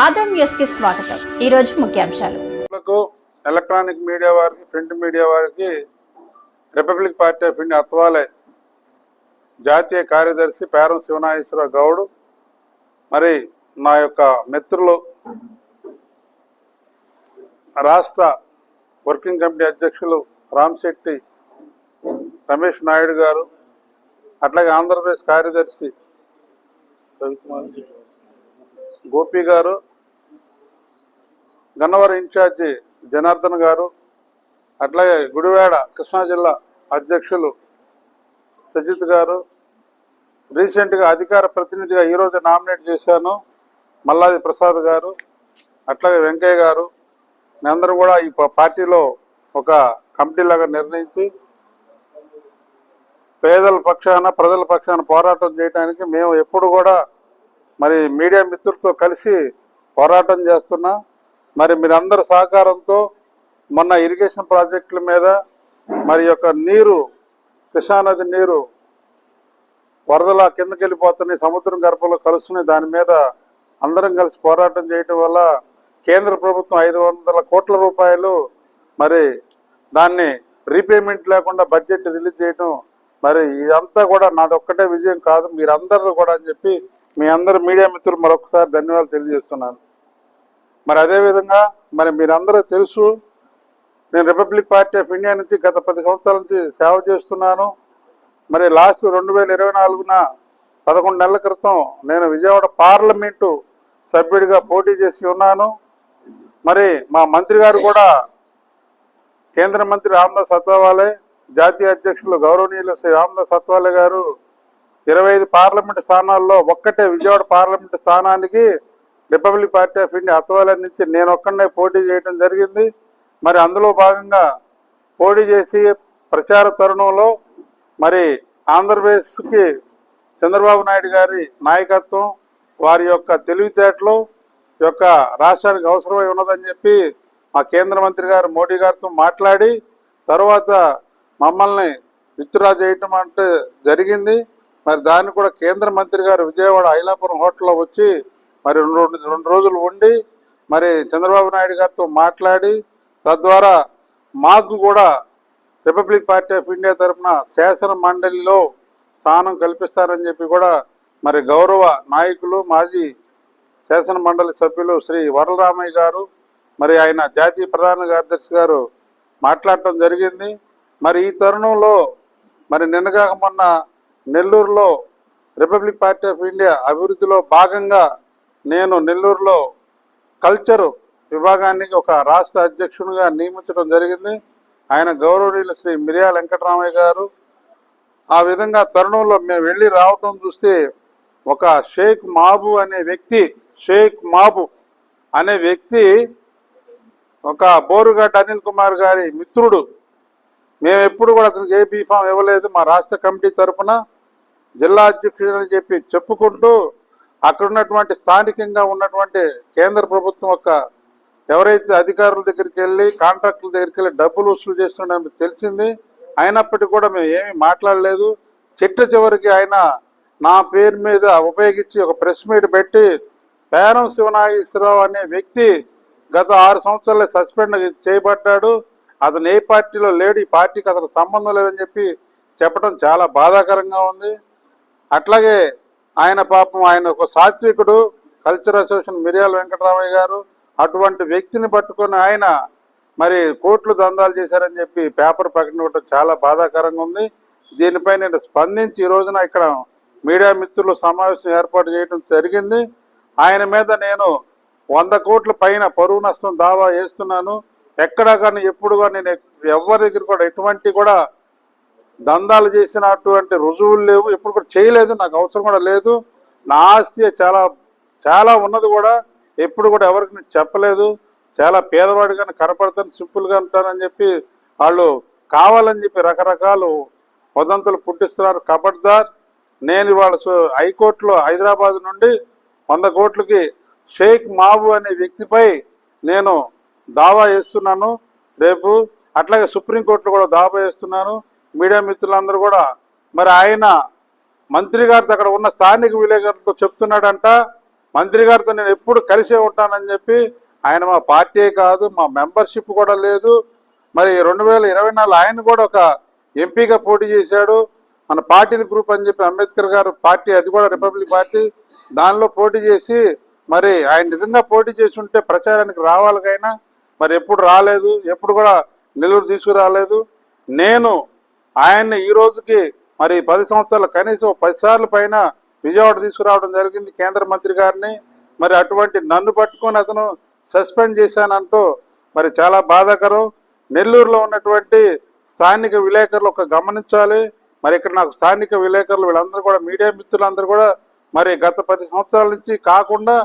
ఆదాం న్యూస్కి స్వాగతం. ఈ రోజు ముఖ్యాంశాలు. ఎలక్ట్రానిక్ మీడియా వారికి ప్రింట్ మీడియా వారికి Republic Party of India Athawale జాతీయ కార్యదర్శి పేరం శివనాగేశ్వర గౌడ్. మరి నా యొక్క మిత్రులు రాష్ట్ర వర్కింగ్ కమిటీ అధ్యక్షులు రామ్శెట్టి రమేష్ నాయుడు గారు అట్లాగే ఆంధ్రప్రదేశ్ కార్యదర్శి గోపి గారు గన్నవరం ఇన్ఛార్జి జనార్దన్ గారు అట్లాగే గుడివాడ కృష్ణా జిల్లా అధ్యక్షులు సజిత్ గారు. రీసెంట్గా అధికార ప్రతినిధిగా ఈరోజు నామినేట్ చేశాను మల్లాది ప్రసాద్ గారు అట్లాగే వెంకయ్య గారు. మేమందరం కూడా ఈ పార్టీలో ఒక కమిటీ లాగా నిర్ణయించి పేదల పక్షాన ప్రజల పక్షాన పోరాటం చేయడానికి మేము ఎప్పుడు కూడా మరి మీడియా మిత్రులతో కలిసి పోరాటం చేస్తున్నా. మరి మీరందరి సహకారంతో మొన్న ఇరిగేషన్ ప్రాజెక్టుల మీద మరి యొక్క నీరు కృష్ణానది నీరు వరదల కిందకి వెళ్ళిపోతున్నాయి సముద్రం గర్భంలో కలుస్తున్నాయి. దాని మీద అందరం కలిసి పోరాటం చేయటం వల్ల కేంద్ర ప్రభుత్వం ఐదు వందల కోట్ల రూపాయలు మరి దాన్ని రీపేమెంట్ లేకుండా బడ్జెట్ రిలీజ్ చేయటం మరి ఇదంతా కూడా నాదొక్కటే విజయం కాదు. మీరందరూ కూడా అని చెప్పి మీ అందరు మీడియా మిత్రులు మరొకసారి ధన్యవాదాలు తెలియజేస్తున్నాను. మరి అదేవిధంగా మరి మీరందరూ తెలుసు నేను రిపబ్లిక్ పార్టీ ఆఫ్ ఇండియా నుంచి గత పది సంవత్సరాల నుంచి సేవ చేస్తున్నాను. మరి లాస్ట్ రెండు వేల ఇరవై నాలుగున పదకొండు నెలల క్రితం నేను విజయవాడ పార్లమెంటు సభ్యుడిగా పోటీ చేసి ఉన్నాను. మరి మా మంత్రి గారు కూడా కేంద్ర మంత్రి రామదాస్ సత్వాలే జాతీయ అధ్యక్షులు గౌరవనీయులు శ్రీ రామదాస్ సత్వాలే గారు ఇరవై ఐదు పార్లమెంట్ స్థానాల్లో ఒక్కటే విజయవాడ పార్లమెంట్ స్థానానికి Republic Party of India Athawale నుంచి నేను ఒక్కడనే పోటీ చేయడం జరిగింది. మరి అందులో భాగంగా పోటీ చేసి ప్రచార తరుణంలో మరి ఆంధ్రప్రదేశ్కి చంద్రబాబు నాయుడు గారి నాయకత్వం వారి యొక్క తెలివితేటలు యొక్క రాష్ట్రానికి అవసరమై ఉన్నదని చెప్పి మా కేంద్ర మంత్రి గారు మోడీ గారితో మాట్లాడి తర్వాత మమ్మల్ని విత్డ్రా చేయటం అంటే జరిగింది. మరి దాన్ని కూడా కేంద్ర మంత్రి గారు విజయవాడ ఐలాపురం హోటల్లో వచ్చి మరి రెండు రెండు- రోజులు ఉండి మరి చంద్రబాబు నాయుడు గారితో మాట్లాడి తద్వారా మాకు కూడా రిపబ్లిక్ పార్టీ ఆఫ్ ఇండియా తరఫున శాసన మండలిలో స్థానం కల్పిస్తారని చెప్పి కూడా మరి గౌరవ నాయకులు మాజీ శాసన మండలి సభ్యులు శ్రీ వరలరామయ్య గారు మరి ఆయన జాతీయ ప్రధాన కార్యదర్శి గారు మాట్లాడటం జరిగింది. మరి ఈ తరుణంలో మరి నిన్నగాక మొన్న నెల్లూరులో రిపబ్లిక్ పార్టీ ఆఫ్ ఇండియా అభివృద్ధిలో భాగంగా నేను నెల్లూరులో కల్చర్ విభాగానికి ఒక రాష్ట్ర అధ్యక్షునిగా నియమించడం జరిగింది. ఆయన గౌరవనీయులు శ్రీ మిర్యాల వెంకటరామయ్య గారు. ఆ విధంగా తరుణంలో మేము వెళ్ళి రావటం చూస్తే ఒక షేక్ మాబు అనే వ్యక్తి షేక్ మాబు అనే వ్యక్తి ఒక బోరుగడ్డ అనిల్ కుమార్ గారి మిత్రుడు. మేము ఎప్పుడు కూడా అతనికి ఏ బీఫామ్ ఇవ్వలేదు. మా రాష్ట్ర కమిటీ తరపున జిల్లా అధ్యక్షుడు అని చెప్పి చెప్పుకుంటూ అక్కడ ఉన్నటువంటి స్థానికంగా ఉన్నటువంటి కేంద్ర ప్రభుత్వం యొక్క ఎవరైతే అధికారుల దగ్గరికి వెళ్ళి కాంట్రాక్టుల దగ్గరికి వెళ్ళి డబ్బులు వసూలు చేస్తున్నాడని తెలిసింది. అయినప్పటికీ కూడా మేము ఏమీ మాట్లాడలేదు. చిట్ట చివరికి ఆయన నా పేరు మీద ఉపయోగించి ఒక ప్రెస్ మీట్ పెట్టి పేరం శివనాగేశ్వరరావు అనే వ్యక్తి గత ఆరు సంవత్సరాలు సస్పెండ్ చేయబడ్డాడు. అతను ఏ పార్టీలో లేడు ఈ పార్టీకి అతను సంబంధం లేదని చెప్పి చెప్పడం చాలా బాధాకరంగా ఉంది. అట్లాగే ఆయన పాపం ఆయన ఒక సాత్వికుడు కల్చర్ అసోసియేషన్ మిరియాల వెంకటరామయ్య గారు అటువంటి వ్యక్తిని పట్టుకొని ఆయన మరి కోట్లు దందాలు చేశారని చెప్పి పేపర్ ప్రకటన ఇవ్వడం చాలా బాధాకరంగా ఉంది. దీనిపై నేను స్పందించి ఈ రోజున ఇక్కడ మీడియా మిత్రులు సమావేశం ఏర్పాటు చేయడం జరిగింది. ఆయన మీద నేను వంద కోట్ల పైన పరువు నష్టం దావా చేస్తున్నాను ఎక్కడా కానీ ఎప్పుడు కానీ నేను ఎవరి దగ్గర కూడా ఎటువంటి కూడా దందాలు చేసినటువంటి రుజువులు లేవు. ఎప్పుడు కూడా చేయలేదు. నాకు అవసరం కూడా లేదు. నా ఆస్తి చాలా చాలా ఉన్నది కూడా ఎప్పుడు కూడా ఎవరికి నేను చెప్పలేదు. చాలా పేదవాడిగానే కనపడతాను సింపుల్గా ఉంటానని చెప్పి వాళ్ళు కావాలని చెప్పి రకరకాలు వదంతులు పుట్టిస్తున్నారు. కబడ్దార్ నేను ఇవాళ హైకోర్టులో హైదరాబాద్ నుండి వంద కోట్లకి షేక్ మాబు అనే వ్యక్తిపై నేను దావా చేస్తున్నాను రేపు అట్లాగే సుప్రీంకోర్టులో కూడా దావా చేస్తున్నాను మీడియా మిత్రులందరూ కూడా మరి ఆయన మంత్రి గారితో అక్కడ ఉన్న స్థానిక విలేకరులతో చెప్తున్నాడంట మంత్రి గారితో నేను ఎప్పుడు కలిసే ఉంటానని చెప్పి ఆయన మా పార్టీ కాదు మా మెంబర్షిప్ కూడా లేదు. మరి రెండు వేల ఇరవై నాలుగు ఆయన కూడా ఒక ఎంపీగా పోటీ చేశాడు. మన పార్టీల గ్రూప్ అని చెప్పి అంబేద్కర్ గారు పార్టీ అది కూడా రిపబ్లిక్ పార్టీ దానిలో పోటీ చేసి మరి ఆయన నిజంగా పోటీ చేసి ఉంటే ప్రచారానికి రావాలికైనా మరి ఎప్పుడు రాలేదు ఎప్పుడు కూడా నిలువురు తీసుకురాలేదు. నేను ఆయన్ని ఈ రోజుకి మరి పది సంవత్సరాలు కనీసం పదిసార్లు పైన విజయవాడ తీసుకురావడం జరిగింది కేంద్ర మంత్రి గారిని. మరి అటువంటి నన్ను పట్టుకొని అతను సస్పెండ్ చేశానంటూ మరి చాలా బాధాకరం. నెల్లూరులో ఉన్నటువంటి స్థానిక విలేకరులు ఒక గమనించాలి. మరి ఇక్కడ నాకు స్థానిక విలేకరులు వీళ్ళందరూ కూడా మీడియా మిత్రులందరూ కూడా మరి గత పది సంవత్సరాల నుంచి కాకుండా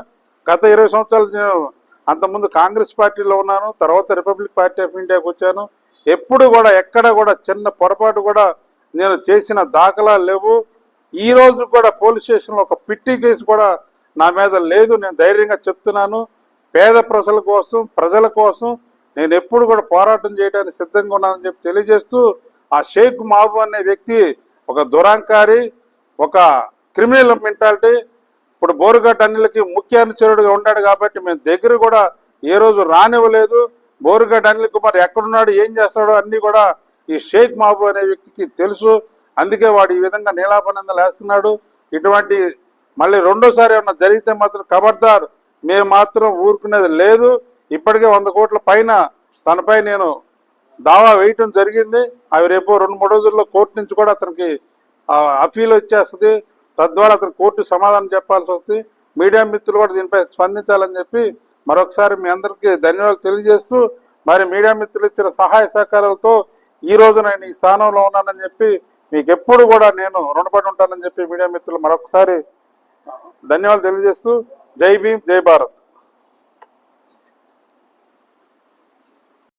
గత ఇరవై సంవత్సరాలు నేను అంతకుముందు కాంగ్రెస్ పార్టీలో ఉన్నాను తర్వాత రిపబ్లిక్ పార్టీ ఆఫ్ ఇండియాకి వచ్చాను. ఎప్పుడు కూడా ఎక్కడ కూడా చిన్న పొరపాటు కూడా నేను చేసిన దాఖలాలు లేవు. ఈ రోజు కూడా పోలీస్ స్టేషన్లో ఒక పిట్టి కేసు కూడా నా మీద లేదు. నేను ధైర్యంగా చెప్తున్నాను. పేద ప్రజల కోసం ప్రజల కోసం నేను ఎప్పుడు కూడా పోరాటం చేయడానికి సిద్ధంగా ఉన్నానని చెప్పి తెలియజేస్తూ ఆ షేక్ మాబు అనే వ్యక్తి ఒక దురాంకారి ఒక క్రిమినల్ మెంటాలిటీ. ఇప్పుడు బోరుగడ్డ అన్నిలకి ముఖ్య అనుచరుడుగా ఉన్నాడు కాబట్టి మేము దగ్గర కూడా ఏ రోజు రానివ్వలేదు. బోరుగడ్డ అనిల్ కుమార్ ఎక్కడున్నాడు ఏం చేస్తాడో అన్ని కూడా ఈ షేక్ మహబూబ్ అనే వ్యక్తికి తెలుసు. అందుకే వాడు ఈ విధంగా నీలాపనందలు వేస్తున్నాడు. ఇటువంటి మళ్ళీ రెండోసారి ఏమన్నా జరిగితే మాత్రం ఖబర్దార్ మేము మాత్రం ఊరుకునేది లేదు. ఇప్పటికే వంద కోట్ల పైన తనపై నేను దావా వేయటం జరిగింది. అవి రేపు రెండు మూడు రోజుల్లో కోర్టు నుంచి కూడా అతనికి అఫీల్ వచ్చేస్తుంది. తద్వారా అతను కోర్టు సమాధానం చెప్పాల్సి వస్తుంది. మీడియా మిత్రులు కూడా దీనిపై స్పందించాలని చెప్పి మరొకసారి మీ అందరికీ ధన్యవాదాలు తెలియజేస్తూ మరి మీడియా మిత్రులు ఇచ్చిన సహాయ సహకారాలతో ఈ రోజు నేను ఈ స్థానంలో ఉన్నానని చెప్పి మీకు ఎప్పుడు కూడా నేను రుణపడి ఉంటానని చెప్పి మీడియా మిత్రులు మరొకసారి ధన్యవాదాలు తెలియజేస్తూ జై భీమ్ జై భారత్.